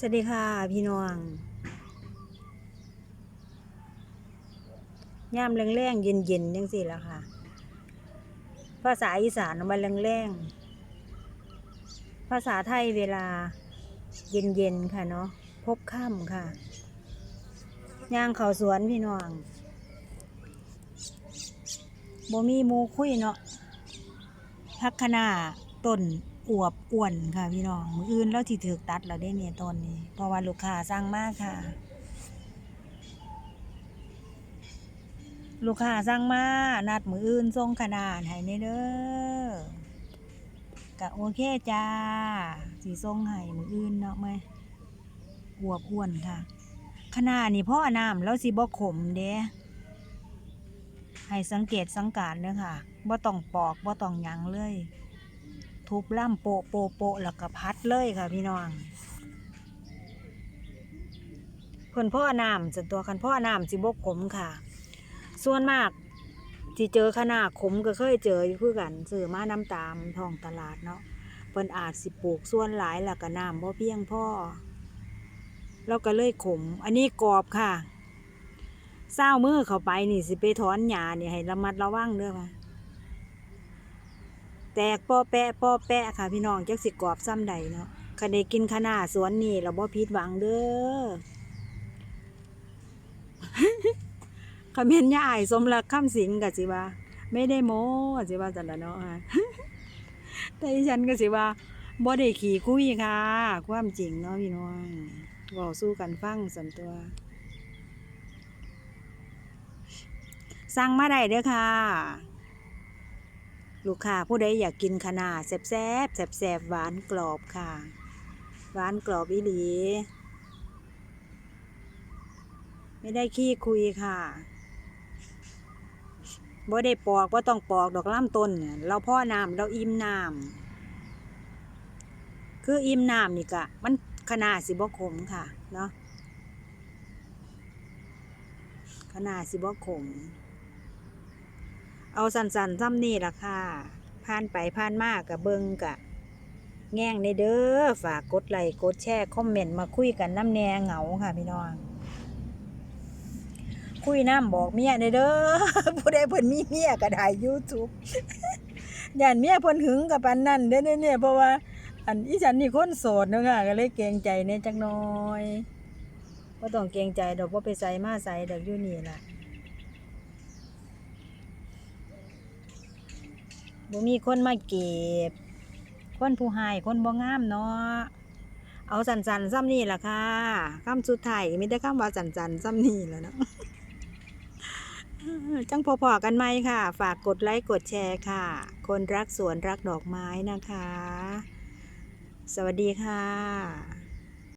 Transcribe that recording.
สวัสดีค่ะพี่น้องย่ามแรงๆเย็นๆจังสิและค่ะ ภาษาอีสานมันแรงๆภาษาไทยเวลาเย็นๆค่ะเนาะพบค่ำค่ะย่างเขาสวนพี่น้องบ่มีมูคุยเนาะพักขนาต้น อวบอ้วนค่ะพี่น้องมืออื่นแล้วที่ถือตัดแล้วได้เนี่ยต้นนี้ เพราะว่าลูกค้าสั่งมากค่ะ ลูกค้าสั่งมานัดมืออื่นส่งขนาดให้ในเด้อกะโอเคจ้าสีส่งให้มืออื่นเนาะไหมอวบอ้วนค่ะ ขนาดนี่พ่อน้ำแล้วสิบ่ขมเด้ให้สังเกตสังการเด้อค่ะบ่ต้องปอกบ่ต้องยังเลย ทุบล่ำโปะโปะโปะแล้วก็พัดเลยค่ะพี่น้องเพิ่นพ่อน้ำจนตัวคันพ่อน้ำสิบ่ขมค่ะ ส่วนมากที่เจอขนาดขมก็เคยเจออยู่คือกันซื้อมาน้ำตามท้องตลาดเนาะเพิ่นอาจสิปลูกส่วนหลายแล้วก็น้ำบ่เพียงพอแล้วก็เลยขม อันนี้กรอบค่ะเศร้ามือเข้าไปนี่สิไปถอนหญ้านี่ให้ระมัดระวังเด้อค่ะ แตกปอแปะปอแปะค่ะพี่น้องจักสิกรอบซ้ำใดเนาะคันได้กินขนาสวนนี่เราบ่ผิดหวังเด้อคำเห็นย่าอายสมรักคำสิงกะสิว่า ไม่ได้โม้สิว่าจันละเนาะฮะแต่ฉันก็สิว่าบ่ได้ขี่คุยค่ะ ความจริงเนาะพี่น้องเว้าสู้กันฟังสันตัว สั่งมาได้เด้อค่ะ ลูกค้าผู้ใดอยากกินขนาดแซ่บแซบแซบแซบหวานกรอบค่ะ หวานกรอบอีหลี ไม่ได้ขี้คุยค่ะบ่ได้ปอกบ่ต้องปอกดอกล่ำต้นเนี่ยเราพ่อน้ำเราอิ่มน้ำคืออิ่มน้ำนี่กะ มันขนาดสิบ่ขมค่ะเนาะขนาดสิบ่ขม เอาสันสันๆซ้ำนี่ล่ะค่ะผ่านไปผ่านมากกับเบิงกะ แง่งในเด้อฝากกดไลค์กดแชร์คอมเมนต์มาคุยกันน้ำแนงเหงาค่ะพี่น้องคุยน้ำบอกเมียในเด้อผู้ใดเพิ่นมีเมียก็ได้ยูทูบย่านเมียเพิ่นหึงกับปันนั่นเด้อเนี่ยเพราะว่า อันอีฉันนี่คนโสดเนาะค่ะก็เลยเกรงใจเนี่ยจักน่อยบ่ต้องเกรงใจดอกบ่ไปใส่มาใส่ดอกอยู่นี่ล่ะ บ่มีคนมาเก็บ คนผู้ให้คนบ่งามเนาะ เอาสันสันๆซ้ำนี่ล่ะค่ะคำสุดท้ายมีแต่คำว่าสันสันๆซ้ำนี่แล้วเนาะจังพอๆกันไหมค่ะ ฝากกดไลค์กดแชร์ค่ะ คนรักสวนรักดอกไม้นะคะ สวัสดีค่ะ